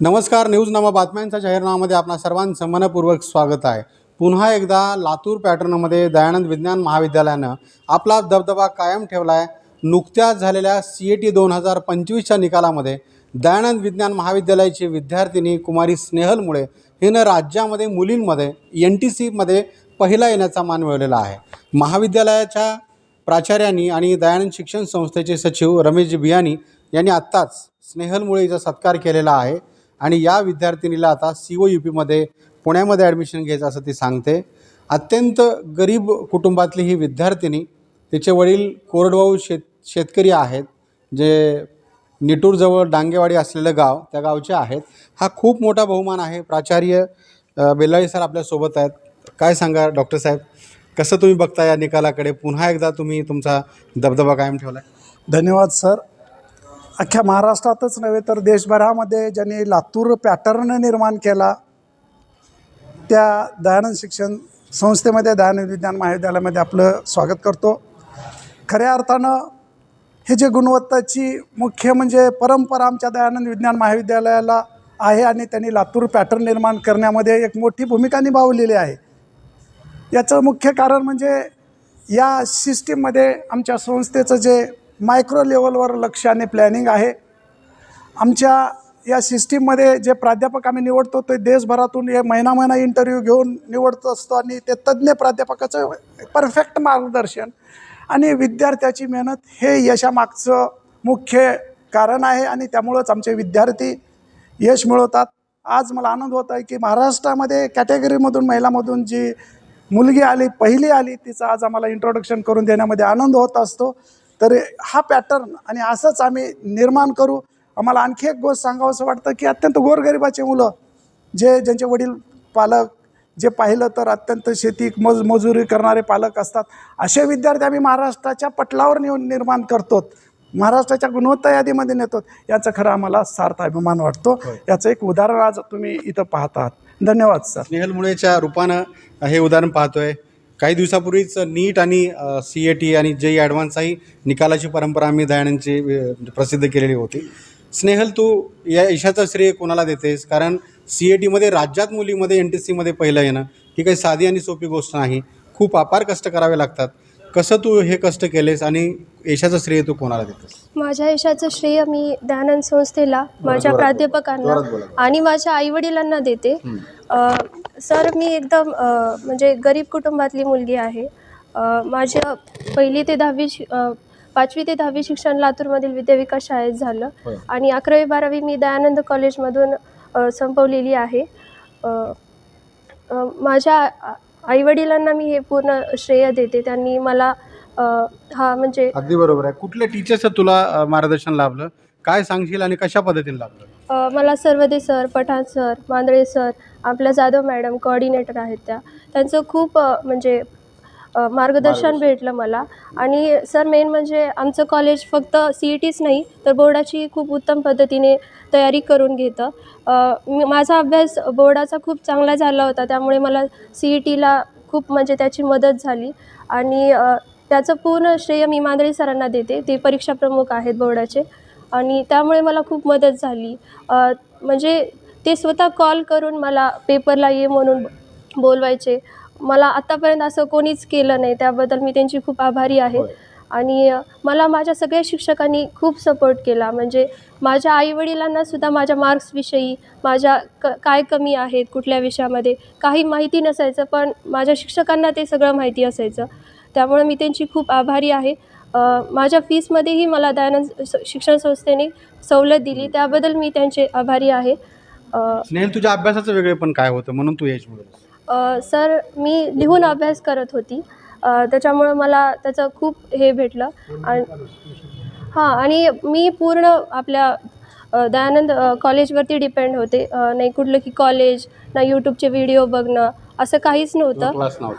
नमस्कार न्यूजनामा बातम्यांच्या जाहीरनामामध्ये आपणा सर्वांचं मनपूर्वक स्वागत आहे. पुन्हा एकदा लातूर पॅटर्नमध्ये दयानंद विज्ञान महाविद्यालयानं आपला दबदबा कायम ठेवला आहे नुकत्याच झालेल्या सी ए टी दोन हजार पंचवीसच्या निकालामध्ये दयानंद विज्ञान महाविद्यालयाची विद्यार्थिनी कुमारी स्नेहलमुळे हिनं राज्यामध्ये मुलींमध्ये एन टी सीमध्ये पहिला येण्याचा मान मिळवलेला आहे. महाविद्यालयाच्या प्राचार्यांनी आणि दयानंद शिक्षण संस्थेचे सचिव रमेश बियानी यांनी आत्ताच स्नेहल हिचा सत्कार केलेला आहे. आणि या विद्यार्थिनीला आता सी ओ यू पीमध्ये पुण्यामध्ये ॲडमिशन घ्यायचं असं ती सांगते. अत्यंत गरीब कुटुंबातली ही विद्यार्थिनी तिचे वडील कोरडवाहू शेत शेतकरी आहेत जे निटूरजवळ डांगेवाडी असलेलं गाव त्या गावचे आहेत. हा खूप मोठा बहुमान आहे. प्राचार्य बेलाळी सर आपल्यासोबत आहेत. काय सांगा डॉक्टर साहेब? कसं तुम्ही बघता या निकालाकडे? पुन्हा एकदा तुम्ही तुमचा दबदबा कायम ठेवला आहे धन्यवाद सर. अख्ख्या महाराष्ट्रातच नव्हे तर देशभरामध्ये ज्यांनी लातूर पॅटर्न निर्माण केला त्या दयानंद शिक्षण संस्थेमध्ये दयानंद विज्ञान महाविद्यालयामध्ये आपलं स्वागत करतो. खऱ्या अर्थानं हे जे गुणवत्ताची मुख्य म्हणजे परंपरा आमच्या दयानंद विज्ञान महाविद्यालयाला आहे आणि त्यांनी लातूर पॅटर्न निर्माण करण्यामध्ये एक मोठी भूमिका निभावलेली आहे. याचं मुख्य कारण म्हणजे या सिस्टीममध्ये आमच्या संस्थेचं जे मायक्रो लेवलवर लक्ष आणि प्लॅनिंग आहे. आमच्या या सिस्टीममध्ये जे प्राध्यापक आम्ही निवडतो ते देशभरातून हे महिना महिना इंटरव्ह्यू घेऊन निवडत असतो आणि ते तज्ज्ञ प्राध्यापकाचं परफेक्ट मार्गदर्शन आणि विद्यार्थ्याची मेहनत हे यशामागचं मुख्य कारण आहे आणि त्यामुळंच आमचे विद्यार्थी यश मिळवतात. आज मला आनंद होत आहे की महाराष्ट्रामध्ये कॅटेगरीमधून महिलामधून जी मुलगी आली पहिली आली तिचं आज आम्हाला इंट्रोडक्शन करून देण्यामध्ये आनंद होत असतो. तर हा पॅटर्न आणि असंच आम्ही निर्माण करू. आम्हाला आणखी एक गोष्ट सांगावंसं वाटतं की अत्यंत गोरगरिबाचे मुलं जे ज्यांचे वडील पालक जे पाहिलं तर अत्यंत शेती मज मजुरी करणारे पालक असतात असे विद्यार्थी आम्ही महाराष्ट्राच्या पटलावर नेऊन निर्माण करतो महाराष्ट्राच्या गुणवत्ता यादीमध्ये नेतो याचा खरं आम्हाला सार्थ अभिमान वाटतो. याचं एक उदाहरण आज तुम्ही इथं पाहत आहात. धन्यवाद सर. स्नेहल मुळेच्या रूपानं हे उदाहरण पाहतोय. काही दिवसापूर्वीच नीट आणि सी ए टी आणि जे ॲडव्हान्सही निकालाची परंपरा आम्ही दयानंदची प्रसिद्ध केलेली होती. स्नेहल तू या यशाचं श्रेय कोणाला देतेस? कारण सी ए टीमध्ये राज्यात मुलीमध्ये एन टी सीमध्ये पहिलं येणं ही काही साधी आणि सोपी गोष्ट नाही. खूप अपार कष्ट करावे लागतात. कसं तू हे कष्ट केलेस आणि यशाचं श्रेय तू कोणाला देतेस? माझ्या यशाचं श्रेय मी दयानंद संस्थेला माझ्या प्राध्यापकांना आणि माझ्या आईवडिलांना देते. सर मी एकदम म्हणजे गरीब कुटुंबातली मुलगी आहे. अ, माझं पहिली ते दहावी पाचवी ते दहावी शिक्षण लातूरमधील विद्याविकास शाळेत झालं होय. आणि अकरावी बारावी मी दयानंद कॉलेजमधून संपवलेली आहे. माझ्या आईवडिलांना मी हे पूर्ण श्रेय देते. त्यांनी मला हा म्हणजे अगदी बरोबर आहे. कुठल्या टीचर्सचं तुला मार्गदर्शन लाभलं? काय सांगशील आणि कशा पद्धतीने लाभलं? मला Sarvade sir Pathan sir Mandale sir आपल्या जाधव मॅडम कोऑर्डिनेटर आहेत त्या. त्यांचं खूप म्हणजे मार्गदर्शन भेटलं मला. आणि सर मेन म्हणजे आमचं कॉलेज फक्त सी ई टीच नाही तर बोर्डाची खूप उत्तम पद्धतीने तयारी करून घेतं. माझा अभ्यास बोर्डाचा खूप चांगला झाला होता त्यामुळे मला सी ई टीला खूप म्हणजे त्याची मदत झाली. आणि त्याचं पूर्ण श्रेय मी मांदळे सरांना देते. ते परीक्षा प्रमुख आहेत बोर्डाचे आणि त्यामुळे मला खूप मदत झाली. म्हणजे ते स्वतः कॉल करून मला पेपरला ये म्हणून बोलवायचे. मला आत्तापर्यंत असं कोणीच केलं नाही. त्याबद्दल मी त्यांची खूप आभारी आहे. आणि मला माझ्या सगळ्या शिक्षकांनी खूप सपोर्ट केला. म्हणजे माझ्या आईवडिलांना सुद्धा माझ्या मार्क्सविषयी माझ्या क काय कमी आहेत कुठल्या विषयामध्ये काही माहिती नसायचं पण माझ्या शिक्षकांना ते सगळं माहिती असायचं. त्यामुळे मी त्यांची खूप आभारी आहे. माझ्या फीसमध्येही मला दयानंद शिक्षण संस्थेने सवलत दिली. त्याबद्दल मी त्यांचे आभारी आहे. स्नेहल तुझ्या अभ्यासाचं वेगळे पण काय होतं? म्हणून तू अ, सर मी लिहून अभ्यास करत होती. त्याच्यामुळं मला त्याचं खूप हे भेटलं. आणि हां आणि मी पूर्ण आपल्या दयानंद कॉलेजवरती डिपेंड होते. नाही कुठलं की कॉलेज ना यूट्यूबचे व्हिडिओ बघणं असं काहीच नव्हता.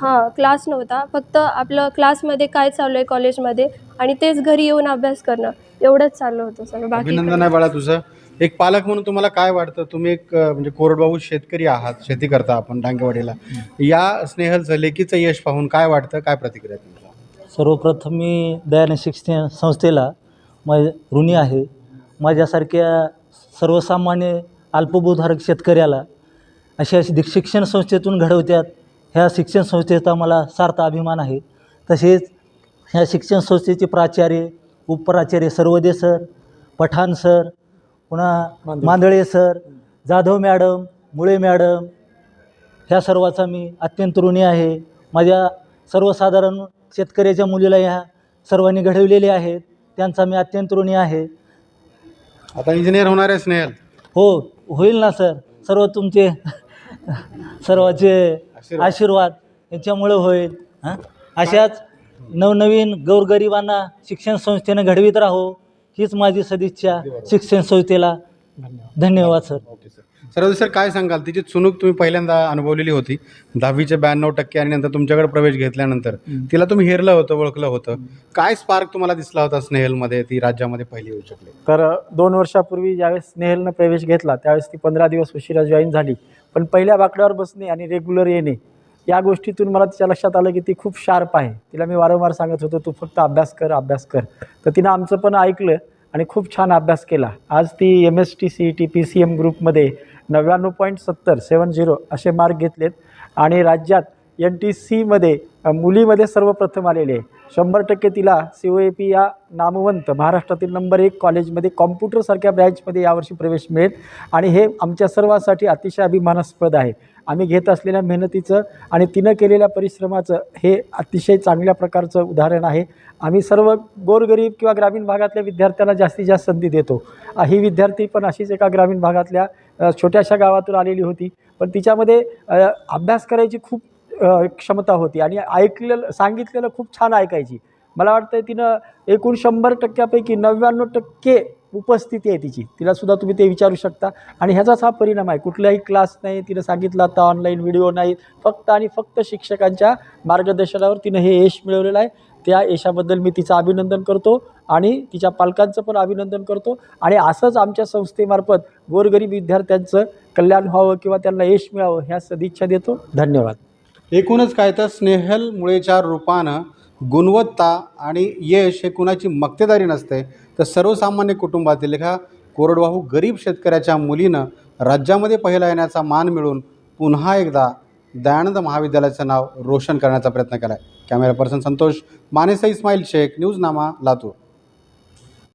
हां क्लास नव्हता. फक्त आपलं क्लासमध्ये काय चालू आहे कॉलेजमध्ये आणि तेच घरी येऊन अभ्यास करणं एवढंच चाललं होतं सर बाकी अभिनंदन आहे बाळा तुझं. एक पालक म्हणून तुम्हाला काय वाटतं? तुम्ही एक अ, म्हणजे कोरडवाहू शेतकरी आहात शेती करता आपण डांगेवाडीला. या स्नेहलचं लेखीचं यश पाहून काय वाटतं? काय प्रतिक्रिया आहे तुमच्या सर्वप्रथम मी दयानंद शिक्षण संस्थेला मा ऋणी आहे. माझ्यासारख्या सर्वसामान्य अल्पभूधारक शेतकऱ्याला अशा शिक- शिक्षण संस्थेतून घडवतात ह्या शिक्षण संस्थेचा मला सार्थ अभिमान आहे. तसेच ह्या शिक्षण संस्थेचे प्राचार्य उपप्राचार्य सर्वदे सर पठाण सर पुन्हा मांदळे. सर जाधव मॅडम मुळे मॅडम ह्या सर्वाचा मी अत्यंत ऋणी आहे. माझ्या सर्वसाधारण शेतकऱ्याच्या मुलीला ह्या सर्वांनी घडविलेले आहेत. त्यांचा मी अत्यंत ऋणी आहे. आता इंजिनियर होणार आहे स्नेहल हो होईल ना सर. सर्व तुमचे सर्वाचे आशीर्वाद. यांच्यामुळे होईल. हां? अशाच नवनवीन गोरगरिबांना शिक्षण संस्थेनं घडवीत राहो हीच माझी सदिच्छा शिक्षण संस्थेला. धन्यवाद. Sir. Okay sir. Sir sir काय सांगाल? तिची चुणूक तुम्ही पहिल्यांदा अनुभवलेली होती. दहावीचे ब्याण्णव टक्के आणि नंतर तुमच्याकडे प्रवेश घेतल्यानंतर तिला तुम्ही हेरलं होतं ओळखलं होतं. काय स्पार्क तुम्हाला दिसला होता स्नेहलमध्ये ती राज्यामध्ये पहिली येऊ शकली? तर दोन वर्षापूर्वी ज्यावेळेस स्नेहलनं प्रवेश घेतला त्यावेळेस ती पंधरा दिवस उशिरा जॉईन झाली. पण पहिल्या बाकड्यावर बसणे आणि रेग्युलर येणे या गोष्टीतून मला तिच्या लक्षात आलं की ती खूप शार्प आहे. तिला मी वारंवार सांगत होतो तू फक्त अभ्यास कर अभ्यास कर. तर तिनं आमचं पण ऐकलं आणि खूप छान अभ्यास केला. आज ती M S T C T P C M ग्रुपमध्ये नव्याण्णव पॉईंट सत्तर सेवन झिरो असे मार्क घेतलेत आणि राज्यात एन टी सीमध्ये मुलीमध्ये सर्वप्रथम आलेले आहे. शंभर टक्के तिला सी ओ ए पी या नामवंत महाराष्ट्रातील नंबर एक कॉलेजमध्ये कॉम्प्युटरसारख्या ब्रँचमध्ये यावर्षी प्रवेश मिळेल. आणि हे आमच्या सर्वांसाठी अतिशय अभिमानास्पद आहे. आम्ही घेत असलेल्या मेहनतीचं आणि तिनं केलेल्या परिश्रमाचं हे अतिशय चांगल्या प्रकारचं उदाहरण आहे. आम्ही सर्व गोरगरीब किंवा ग्रामीण भागातल्या विद्यार्थ्यांना जास्तीत जास्त संधी देतो. ही विद्यार्थी पण अशीच एका ग्रामीण भागातल्या छोट्याशा गावातून आलेली होती. पण तिच्यामध्ये अभ्यास करायची खूप क्षमता होती. आणि ऐकलेलं सांगितलेलं खूप छान ऐकायची. मला वाटतं तिनं एकूण शंभर टक्क्यापैकी नव्याण्णव टक्के उपस्थिती आहे तिची. तिलासुद्धा तुम्ही ते विचारू शकता. आणि ह्याचाच हा परिणाम आहे. कुठलाही क्लास नाही तिनं सांगितलं आता ऑनलाईन व्हिडिओ नाहीत फक्त आणि फक्त शिक्षकांच्या मार्गदर्शनावर तिनं हे यश मिळवलेलं आहे. त्या यशाबद्दल मी तिचं अभिनंदन करतो आणि तिच्या पालकांचं पण अभिनंदन करतो. आणि असंच आमच्या संस्थेमार्फत गोरगरीब विद्यार्थ्यांचं कल्याण व्हावं किंवा त्यांना यश मिळावं ह्या सदिच्छा देतो. धन्यवाद. एकूणच काय तर स्नेहल मुळेच्या रूपानं गुणवत्ता आणि यश हे कुणाची मक्तेदारी नसते तर सर्वसामान्य कुटुंबातील एका कोरडवाहू गरीब शेतकऱ्याच्या मुलीनं राज्यामध्ये पहिला येण्याचा मान मिळून पुन्हा एकदा दयानंद महाविद्यालयाचं नाव रोशन करण्याचा प्रयत्न केला आहे कॅमेरा पर्सन संतोष मानेसा इस्माईल शेख न्यूजनामा लातूर.